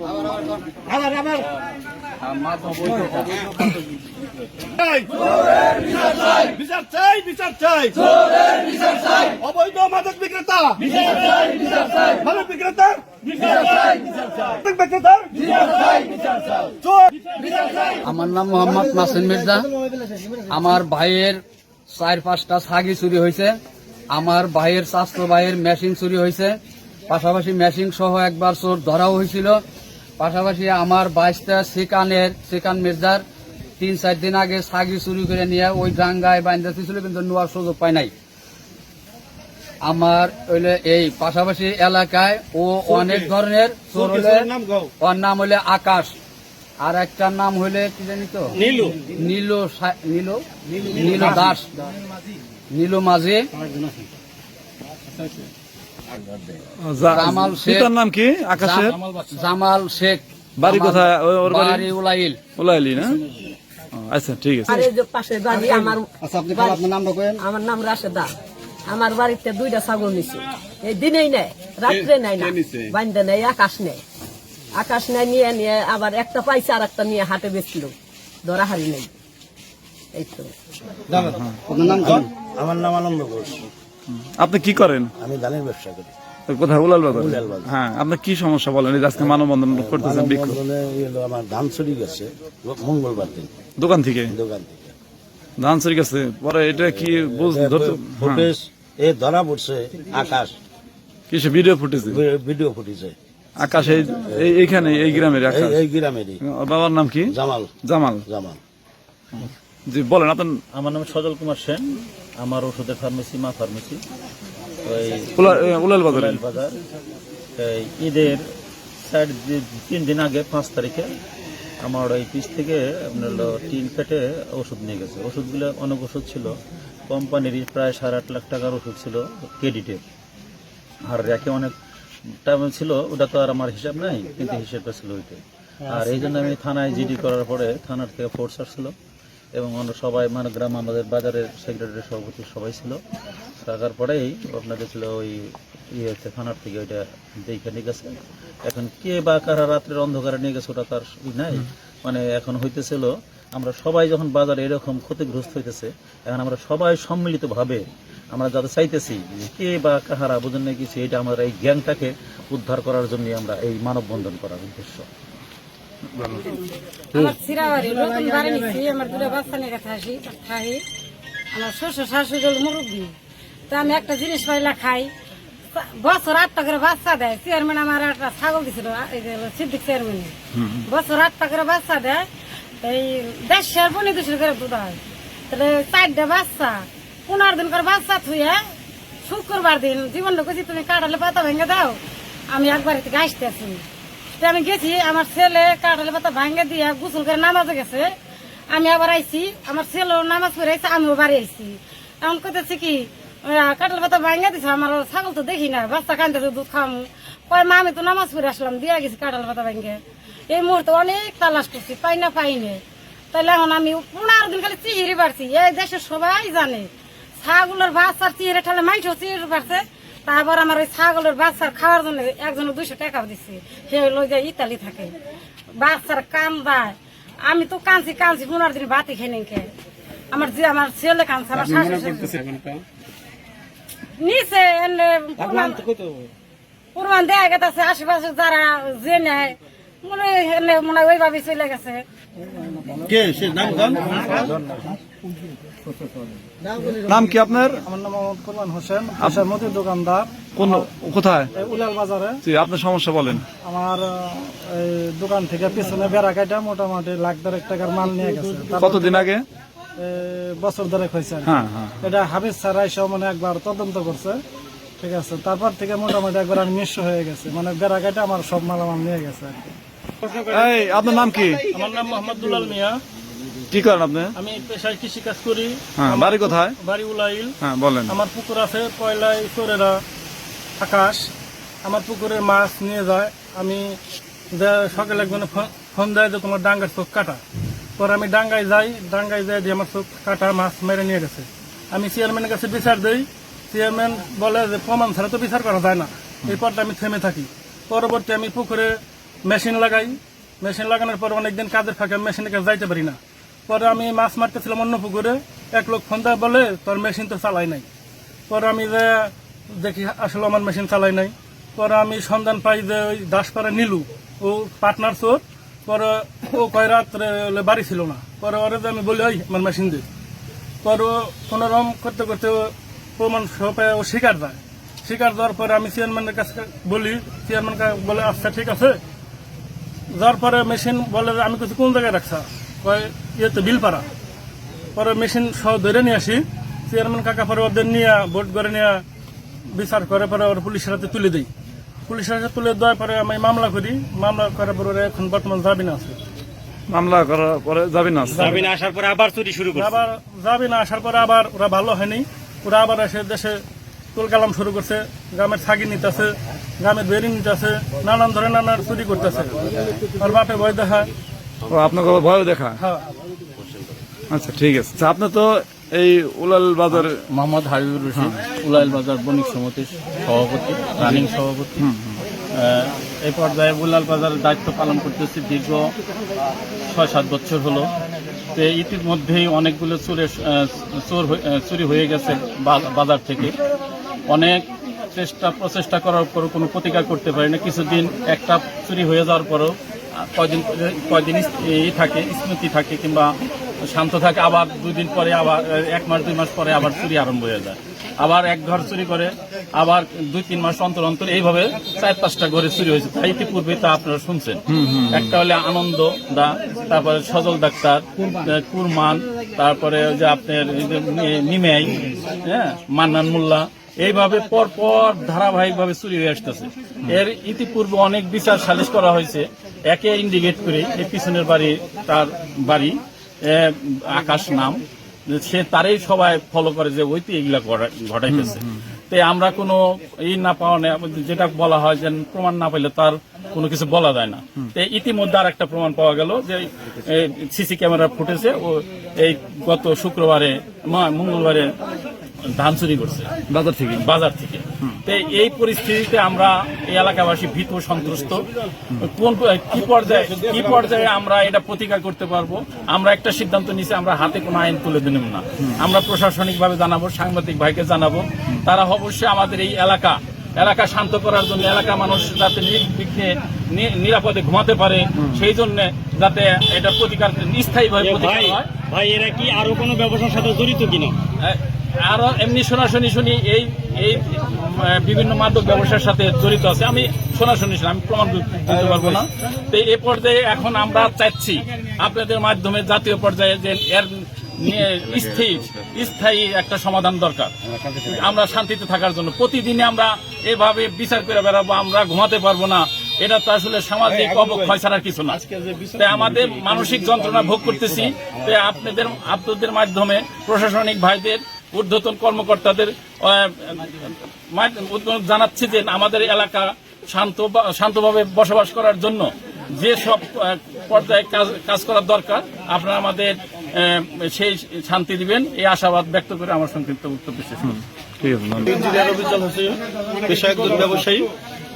আবার বিচার চাই বিচার চাই। অবৈধ মাদক বিক্রেতা। মাদক বিক্রেতা। আমার নাম মোহাম্মদ নাসির মির্জা। আমার ভাইয়ের চার পাঁচটা ছাগি চুরি হয়েছে। আমার ভাইয়ের স্বাস্থ্য ভাইয়ের মেশিন চুরি হয়েছে। পাশাপাশি মেশিন সহ একবার চোর ধরাও হয়েছিল। পাশাপাশি আমার বাইশটা সিকানের সিকান মির্জার তিন চার দিন আগে সাগি চুরি করে নিয়ে ওই ডাঙ্গায় বাইন্দা ছিল কিন্তু নেওয়ার সুযোগ পায় নাই। আমার হইলে এই পাশাপাশি এলাকায় ও অনেক ধরনের চোর হলে ওর নাম হইলে আকাশ। আর একটার নাম হইলে কি জানি তো? নীলু। নীল নীল? নীল দাস। নীল মাঝি। জামাল শেখ। পিতার নাম কি? আকাশের জামাল শেখ। বাড়ি কোথায়? ওর বাড়ি? বাড়ি উলাইল। ওলাইলি না? আচ্ছা ঠিক আছে। আর যে পাশে বাড়ি আমার আচ্ছা আপনি আপনার নামটা কেন আমার নাম রাশেদা। আমার বাড়িতে দুইটা ছাগল নিছে। এই দিনেই নেয় রাত্রে নেয় না। বান্ধে নেয় আকাশ নেয়। আকাশ নেয় নিয়ে নিয়ে আবার একটা পাইছে আর একটা নিয়ে হাটে বেচছিল ধরা হারি নেই। এই তো। আমার নাম আনন্দ ঘোষ। আপনি কি করেন? আমি ধানের ব্যবসা করি। কোথায়? উলাল বাজার? হ্যাঁ আপনার কি সমস্যা বলেন? এই আজকে মানববন্ধন করতেছেন বিক্ষোভ। আমার ধান চুরি গেছে মঙ্গলবার দিন। দোকান থেকে? দোকান থেকে। ধান চুরি গেছে। পরে এটা কি বুঝ ধরতে। এ ধরা পড়ছে আকাশ। কিছু ভিডিও ফুটেছে? ভিডিও ফুটেছে। আকাশ এই এই- এইখানে এই গ্রামের আকাশ। এই গ্রামেরই। বাবার নাম কি? জামাল। জামাল। জামাল। জি বলেন আপনার আমার নাম সজল কুমার সেন। আমার ওষুধের ফার্মেসি মা ফার্মেসি ওই উলাল- বাজারে। বাজার। ঈদের চার তিন দিন আগে পাঁচ তারিখে আমার ওই পিস থেকে আপনার টিন কেটে ওষুধ নিয়ে গেছে। ওষুধগুলো অনেক ওষুধ ছিল। কোম্পানিরই প্রায় সাড়ে আট লাখ টাকার ওষুধ ছিল ক্রেডিটের। আর র্যাকে অনেক টাইম ছিল ওটা তো আর আমার হিসাব নাই কিন্তু হিসেবটা ছিল ওইটাই। আর এই জন্য আমি থানায় জিডি করার পরে থানার থেকে ফোর্স আসছিল। এবং অন্য সবাই মানে গ্রাম আমাদের বাজারের সেক্রেটারি সভাপতি সবাই ছিল। থাকার পরেই আপনাদের ছিল ওই ইয়ে হচ্ছে থানার থেকে ওইটা দেখে নিয়ে গেছে। এখন কে বা কারা রাত্রের অন্ধকারে নিয়ে গেছে ওটা তার নাই। মানে এখন হইতেছিল আমরা সবাই যখন বাজারে এরকম ক্ষতিগ্রস্ত হইতেছে এখন আমরা সবাই সম্মিলিতভাবে আমরা যাতে চাইতেছি কে বা কাহারা বুঝেন না কিছু এটা আমরা এই গ্যাংটাকে উদ্ধার করার জন্য আমরা এই মানববন্ধন করার উদ্দেশ্য। আমার বাড়ি আমার দুটো বাচ্চা নিয়ে আসি আমার শ্বশুর, শাশুড়ি আমি একটা জিনিস পাইলা খাই। বছর করে বাচ্চা দেয়। চেয়ারম্যান আমার একটা বছর করে বাচ্চা দেয়। এই পনেরো করে তাহলে চারটা বাচ্চা দিন করে বাচ্চা থুয়ে শুক্রবার দিন জীবন কইছি তুমি কাটালে পাতা ভেঙে দাও। আমি একবার থেকে আসতে আছি তো আমি গেছি, আমার ছেলে কাটালে পাতা ভাঙ্গে দিয়ে গোসল করে নামাজে গেছে। আমি আবার আইছি, আমার ছেলেও নামাজ পড়ে আইছে, আমিও বাড়ি আইছি। এমন করতেছি কি কাটালে পাতা ভাঙ্গে দিছে, আমার ছাগল তো দেখি না, বাচ্চা কানতেছে দুধ খাম কয়, মা, আমি তো নামাজ পড়ে আসলাম, দিয়ে গেছি কাটাল পাতা ভাঙ্গে এই মুহূর্তে অনেক তালাশ করছি, পাই না পাইনি তাহলে এখন আমি পনেরো দিন খালি চিহিরি পারছি এই দেশের সবাই জানে, ছাগলের বাচ্চার চিহিরে ঠালে মাংস চিহিরে পারছে তারপর আমার ওই ছাগলের বাচ্চার খাওয়ার জন্য একজনের দুইশো টাকা দিচ্ছে সে লই যায় ইতালি থাকে। বাচ্চার কাম দেয় আমি তো কাঁদছি কাঁদছি পনেরো দিন ভাতই খেয়ে নিকে আমার যে আমার ছেলে কাঁদছে আমার শাশুড়ি নিচে এনে প্রমাণ- দেয়া গেছে আশেপাশে যারা যে নেয় মনে হয় এনে মনে হয় ওইভাবে চলে গেছে। কে? সে নাম কি আপনার? আমার নাম মোহাম্মদ কোরবান হোসেন আশার মতির দোকানদার। কোন কোথায়? উলাল বাজারে। জি আপনার সমস্যা বলেন। আমার এই দোকান থেকে পিছনে বেড়া কাটা মোটামুটি লাখ দেড়েক টাকার মাল নিয়ে গেছে। কতদিন আগে? বছর ধরে হয়েছে হ্যাঁ হ্যাঁ। এটা হাফিজ স্যার এসে মানে একবার তদন্ত করছে। ঠিক আছে তারপর থেকে মোটামুটি একবার আমি নিঃস্ব হয়ে গেছে। মানে বেড়া কাটা আমার সব মাল আমার নিয়ে গেছে এই আপনার নাম কি? আমার নাম মোহাম্মদ দুলাল মিয়া। কি করেন আপনি? আমি পেশায় কৃষি কাজ করি। হ্যাঁ বাড়ি কোথায়? বাড়ি উলাইল। হ্যাঁ বলেন। আমার পুকুর আছে পয়লায় চোরেরা আকাশ। আমার পুকুরের মাছ নিয়ে যায়। আমি সকালে একজনে ফোন- দেয় যে তোমার ডাঙ্গার চোখ কাটা। পরে আমি ডাঙ্গায় যাই ডাঙ্গায় যাই দিয়ে আমার চোখ কাটা মাছ মেরে নিয়ে গেছে। আমি চেয়ারম্যানের কাছে বিচার দিই। চেয়ারম্যান বলে যে প্রমাণ ছাড়া তো বিচার করা যায় না। এই পরটা আমি থেমে থাকি। পরবর্তী আমি পুকুরে মেশিন লাগাই। মেশিন লাগানোর পর অনেকদিন কাজের ফাঁকে মেশিনের কাছে যাইতে পারি না। পরে আমি মাছ মারতেছিলাম অন্য পুকুরে, এক লোক ফোন দেয় বলে, তোর মেশিন তো চালাই নাই। পরে আমি যে দেখি আসলে আমার মেশিন চালাই নাই। পরে আমি সন্ধান পাই যে ওই দাসপাড়া নীলু, ও পার্টনার চোর পরে ও কয় রাত্রে বাড়ি ছিল না। পরে ওরে যে আমি বলি, ওই আমার মেশিন দে। পরে কোনো রকম করতে করতে প্রমাণ সহ পেয়ে ও শিকার যায়। শিকার দেওয়ার পরে আমি চেয়ারম্যানের কাছে বলি চেয়ারম্যান বলে আচ্ছা ঠিক আছে। যাওয়ার পরে মেশিন বলে আমি কিছু কোন জায়গায় রাখছা? কয় ইয়েতে বিলপাড়া। পরে মেশিন সহ ধরে নিয়ে আসি। চেয়ারম্যান কাকা পরে ওদের নিয়ে ভোট করে নিয়ে বিচার করে পরে ওর পুলিশের হাতে তুলে দিই। পুলিশের হাতে তুলে দেওয়ার পরে আমি মামলা করি। মামলা করার পরে ওরা এখন বর্তমান জামিন আছে। মামলা করার পরে যাবি না আসার পরে আবার চুরি শুরু করছে। আবার যাবি না আসার পরে আবার ওরা ভালো হয়নি। ওরা আবার এসে দেশে তুলকালাম শুরু করছে। গ্রামের ছাগি নিতেছে গ্রামের বেরি নিতেছে নানান ধরনের নানান চুরি করতেছে। আর বাপে ভয় দেখা ও আপনাকে ভয় দেখা হ্যাঁ। আচ্ছা ঠিক আছে। আচ্ছা, আপনি তো এই উলাল বাজার মোহাম্মদ হাবিবুর রশিদ উলাইল বাজার বণিক সমিতির সভাপতি রানিং সভাপতি। এই পর্যায়ে উলাল বাজারের দায়িত্ব পালন করতেছি দীর্ঘ ছয় সাত বছর হলো। তো ইতিমধ্যেই অনেকগুলো চুরে আহ, চোর হয়ে- চুরি হয়ে গেছে বাজার থেকে। অনেক চেষ্টা প্রচেষ্টা করার পরও কোনো প্রতিকার করতে পারি না। কিছুদিন একটা চুরি হয়ে যাওয়ার পরও কয়দিন কয়দিন ই থাকে স্মৃতি থাকে কিংবা শান্ত থাকে আবার দুই দিন পরে আবার এক মাস দুই মাস পরে আবার চুরি আরম্ভ হয়ে যায়। আবার এক ঘর চুরি করে আবার দুই তিন মাস অন্তর অন্তর এইভাবে চার পাঁচটা ঘরে চুরি হয়েছে। তাই ইতিপূর্বে তা আপনারা শুনছেন। একটা হলে আনন্দ দা তারপরে সজল ডাক্তার কুরমান তারপরে ওই যে আপনার নিমাই হ্যাঁ মান্নান মোল্লা এইভাবে পর পর ধারাবাহিকভাবে চুরি হয়ে আসতেছে। এর ইতিপূর্বে অনেক বিচার সালিশ করা হয়েছে। একে ইন্ডিকেট করে এই পিছনের বাড়ি তার বাড়ি আকাশ নাম সে তারই সবাই ফলো করে যে ওইতে এগুলা ঘটা- ঘটাইতেছে। তো আমরা কোনো ই না পাওয়া নেই যেটা বলা হয় যে প্রমাণ না পাইলে তার কোনো কিছু বলা যায় না। তো ইতিমধ্যে আর একটা প্রমাণ পাওয়া গেল যে সিসি ক্যামেরা ফুটেছে ও এই গত শুক্রবারে মঙ্গলবারে ধান চুরি করছে। বাজার থেকে? বাজার থেকে। তো এই পরিস্থিতিতে আমরা এই এলাকাবাসী ভীত সন্ত্রস্ত কোন কি পর্যায়ে কি পর্যায়ে আমরা এটা প্রতিকার করতে পারব? আমরা একটা সিদ্ধান্ত নিছি আমরা হাতে কোনো আইন তুলে দিলাম না। আমরা প্রশাসনিকভাবে জানাব সাংবাদিক ভাইকে জানাব। তারা অবশ্যই আমাদের এই এলাকা এলাকা শান্ত করার জন্য এলাকা মানুষ যাতে নির্বিঘ্নে নিরাপদে ঘুমাতে পারে সেই জন্য যাতে এটা প্রতিকার স্থায়ীভাবে প্রতিকার হয়। ভাই এরা কি আরও কোনো ব্যবসার সাথে জড়িত কিনা? আরও এমনি শোনাশুনি শুনি এই এই বিভিন্ন মাদক ব্যবসার সাথে জড়িত আছে। আমি শোনাশুনি শুনি আমি প্রমাণ দিতে পারব না। তো এই পর্যায়ে এখন আমরা চাচ্ছি আপনাদের মাধ্যমে জাতীয় পর্যায়ে যে এর স্থির স্থায়ী একটা সমাধান দরকার। আমরা শান্তিতে থাকার জন্য। প্রতিদিনে আমরা এভাবে বিচার করে বেড়াবো আমরা ঘুমাতে পারব না। এটা তো আসলে সামাজিক অবক্ষয় ছাড়া কিছু না। তাই আমাদের মানসিক যন্ত্রণা ভোগ করতেছি। তাই আপনাদের আপনাদের মাধ্যমে প্রশাসনিক ভাইদের ঊর্ধ্বতন কর্মকর্তাদের জানাচ্ছি যে আমাদের এলাকা শান্ত বা- শান্তভাবে বসবাস করার জন্য যে সব পর্যায়ে কাজ কাজ করার দরকার আপনারা আমাদের সেই শান্তি দিবেন এই আশাবাদ ব্যক্ত করে আমার সংক্ষিপ্ত বক্তব্য শেষ করছি। ঠিক আছে ধন্যবাদ। ইঞ্জিনিয়ার অভিজ্ঞান হোসেন পেশা একজন ব্যবসায়ী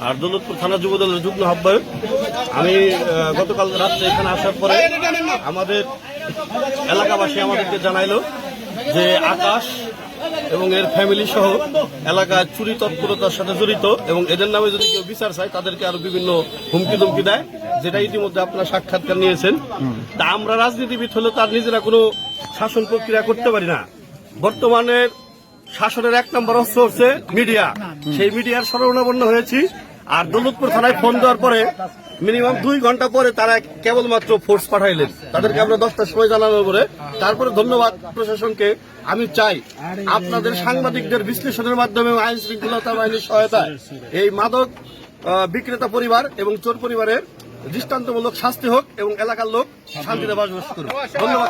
আর দৌলতপুর থানা যুব দলের যুগ্ম আহ্বায়ক আমি গতকাল রাত্রে এখানে আসার পরে আমাদের এলাকাবাসী আমাদেরকে জানাইলো যে আকাশ এবং এর ফ্যামিলি সহ এলাকায় চুরি তৎপরতার সাথে জড়িত এবং এদের নামে যদি কেউ বিচার চায়, তাদেরকে আরও বিভিন্ন হুমকি ধুমকি দেয়, যেটা ইতিমধ্যে আপনারা সাক্ষাৎকার নিয়েছেন। তা আমরা রাজনীতিবিদ হলে তার নিজেরা কোনো শাসন প্রক্রিয়া করতে পারি না। বর্তমানের শাসনের এক নম্বর অস্ত্র হচ্ছে মিডিয়া। সেই মিডিয়ার সরবরাবন্ন হয়েছি আর দৌলতপুর থানায় ফোন দেওয়ার পরে মিনিমাম দুই ঘণ্টা পরে তারা কেবলমাত্র ফোর্স পাঠাইলেন। তাদেরকে আমরা দশটার সময় জানানোর পরে তারপরে ধন্যবাদ প্রশাসনকে আমি চাই আপনাদের সাংবাদিকদের বিশ্লেষণের মাধ্যমে আইন শৃঙ্খলতা বাহিনীর সহায়তায় এই মাদক বিক্রেতা পরিবার এবং চোর পরিবারের দৃষ্টান্তমূলক শাস্তি হোক এবং এলাকার লোক শান্তিতে বসবাস করুক। ধন্যবাদ